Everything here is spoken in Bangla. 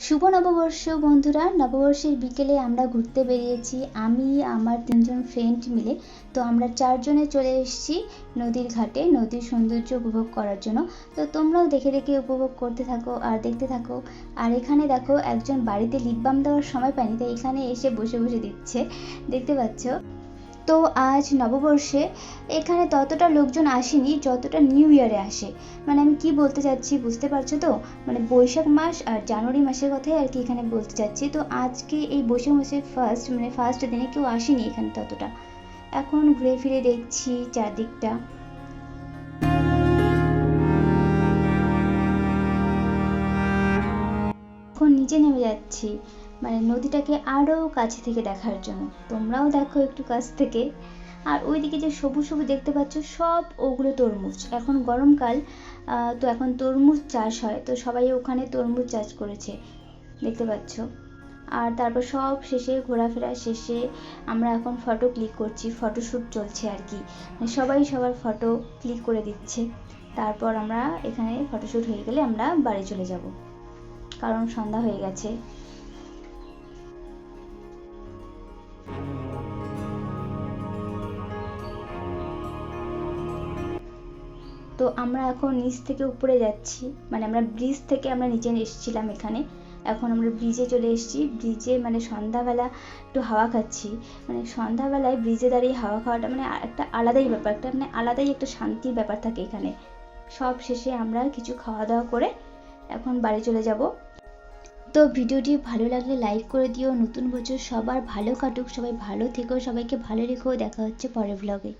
শুভ নববর্ষ, বন্ধুরা। নববর্ষের বিকেলে আমরা ঘুরতে বেরিয়েছি। আমি, আমার তিনজন ফ্রেন্ড মিলে। তো আমরা চারজনে চলে এসেছি নদীর ঘাটে, নদীর সৌন্দর্য উপভোগ করার জন্য। তো তোমরাও দেখে দেখে উপভোগ করতে থাকো আর দেখতে থাকো। আর এখানে দেখো, একজন বাড়িতে লিপ বাম দেওয়ার সময় পায়নি, তাই এখানে এসে বসে বসে দিচ্ছে। দেখতে পাচ্ছ? তো আজ নববর্ষে এখানে ততটা লোকজন আসেনি যতটা নিউ ইয়ারে আসে। মানে আমি কি বলতে চাচ্ছি বুঝতে পারছ তো? মানে বৈশাখ মাস আর জানুয়ারি মাসের কথাই আর কি এখানে বলতে চাচ্ছি। তো আজকে এই বৈশাখ মাসের ফার্স্ট মানে ফার্স্ট দিনে কেউ আসেনি এখানে ততটা। এখন ঘুরে ফিরে দেখছি চারদিকটা। এখন নিচে নেমে যাচ্ছি। মানে নদীটাকে আরও কাছে থেকে দেখার জন্য। তোমরাও দেখো একটু কাছ থেকে। আর ওইদিকে যে সবুজ সবুজ দেখতে পাচ্ছ, সব ওগুলো তরমুজ। এখন গরমকাল তো এখন তরমুজ চাষ হয়। তো সবাই ওখানে তরমুজ চাষ করেছে, দেখতে পাচ্ছ। আর তারপর সব শেষে, ঘোরাফেরা শেষে আমরা এখন ফটো ক্লিক করছি। ফটোশ্যুট চলছে আর কি। মানে সবাই সবার ফটো ক্লিক করে দিচ্ছে। তারপর আমরা এখানে ফটোশ্যুট হয়ে গেলে আমরা বাড়ি চলে যাব। কারণ সন্ধ্যা হয়ে গেছে। তো আমরা এখন নিচ থেকে উপরে যাচ্ছি। মানে আমরা ব্রিজ থেকে আমরা নিচে এসেছিলাম এখানে। এখন আমরা ব্রিজে চলে এসেছি। ব্রিজে মানে সন্ধ্যাবেলা একটু হাওয়া খাচ্ছি। মানে সন্ধ্যাবেলায় ব্রিজে দাঁড়িয়ে হাওয়া খাওয়াটা মানে একটা আলাদাই ব্যাপার। একটা মানে আলাদাই একটা শান্তির ব্যাপার থাকে এখানে। সব শেষে আমরা কিছু খাওয়া দাওয়া করে এখন বাড়ি চলে যাব। তো ভিডিওটি ভালো লাগলে লাইক করে দিও। নতুন বছর সবার ভালো কাটুক। সবাই ভালো থেকো। সবাইকে ভালো রেখো। দেখা হচ্ছে পরের ব্লগে